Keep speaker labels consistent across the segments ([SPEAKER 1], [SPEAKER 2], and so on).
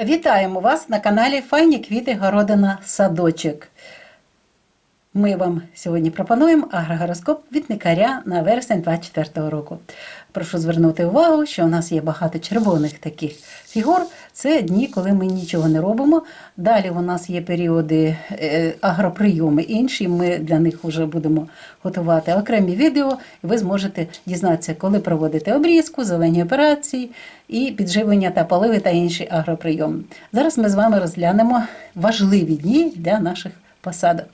[SPEAKER 1] Вітаємо вас на каналі Файні квіти Городина Садочок. Ми вам сьогодні пропонуємо агрогороскоп відникаря на вересень 24 року. Прошу звернути увагу, що у нас є багато червоних таких фігур. Це дні, коли ми нічого не робимо. Далі у нас є періоди е, агроприйоми інші. Ми для них вже будемо готувати окремі відео, і ви зможете дізнатися, коли проводити обрізку, зелені операції і підживлення та поливи та інші агроприйоми. Зараз ми з вами розглянемо важливі дні для наших посадок.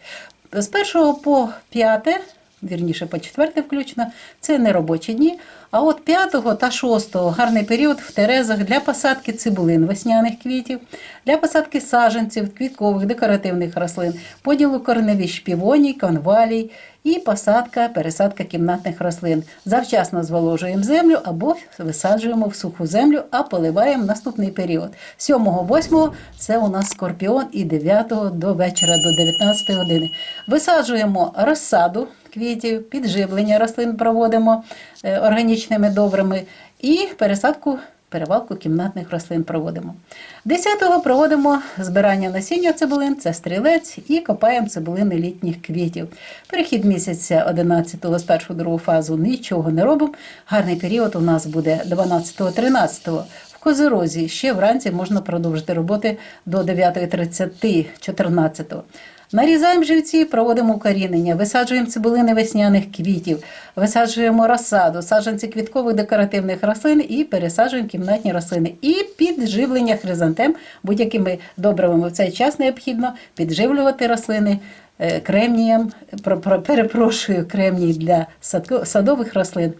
[SPEAKER 1] З 1 по 5, вірніше по 4 включно, це не робочі дні. А от 5 та 6 гарний період в терезах для посадки цибулин весняних квітів, для посадки саджанців, квіткових, декоративних рослин, поділу корневищ півоній, конвалій і посадка, пересадка кімнатних рослин. Завчасно зволожуємо землю або висаджуємо в суху землю, а поливаємо наступний період. 7-8 це у нас скорпіон і 9 до вечора до 19 години. Висаджуємо розсаду квітів, підживлення рослин проводимо е, органічними добрими і пересадку. Перевалку кімнатних рослин проводимо. 10-го проводимо збирання насіння цибулин, це стрілець, і копаємо цибулини літніх квітів. Перехід місяця 11-го з першу другу фазу нічого не робимо. Гарний період у нас буде 12-13. В Козирозі ще вранці можна продовжити роботи до 9.30, 14 Нарізаємо живці, проводимо укорінення, висаджуємо цибулини весняних квітів, висаджуємо розсаду, саджанці квіткових декоративних рослин і пересаджуємо кімнатні рослини. І підживлення хризантем будь-якими добривами в цей час необхідно підживлювати рослини е, кремнієм, про- про- перепрошую, кремній для садових рослин.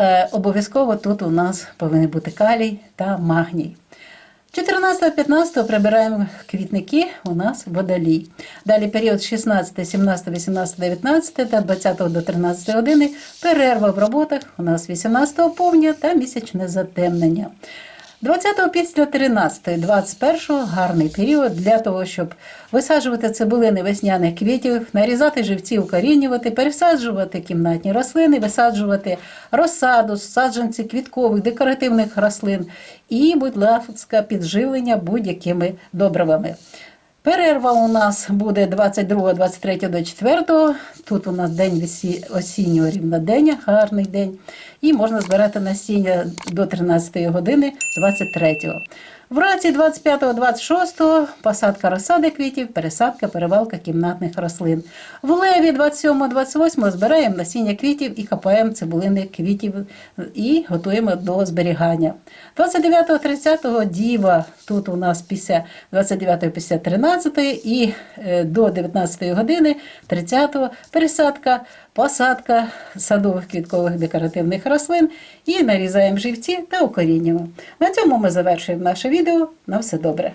[SPEAKER 1] Е, Обов'язково тут у нас повинен бути калій та магній. 14-15 прибираємо квітники, у нас водолій. Далі період 16, 17, 18, 19 та 20 до 13 години перерва в роботах, у нас 18 повня та місячне затемнення. 20 після 13, 21 гарний період для того, щоб висаджувати цибулини весняних квітів, нарізати живці, укорінювати, пересаджувати кімнатні рослини, висаджувати розсаду, саджанці квіткових, декоративних рослин і, будь ласка, підживлення будь-якими добривами. Перерва у нас буде 22, 23 до 4. Тут у нас день осіннього рівнодення, гарний день. І можна збирати насіння до 13 години 23. Вранці 25-26 посадка розсади квітів, пересадка, перевалка кімнатних рослин. В леві 27-28 збираємо насіння квітів і копаємо цибулини квітів і готуємо до зберігання. 29-30 діва тут у нас після 29 після 13 і е, до 19 години 30 пересадка, посадка садових квіткових декоративних рослин і нарізаємо живці та укорінюємо. На цьому ми завершуємо наше відео. На все добре.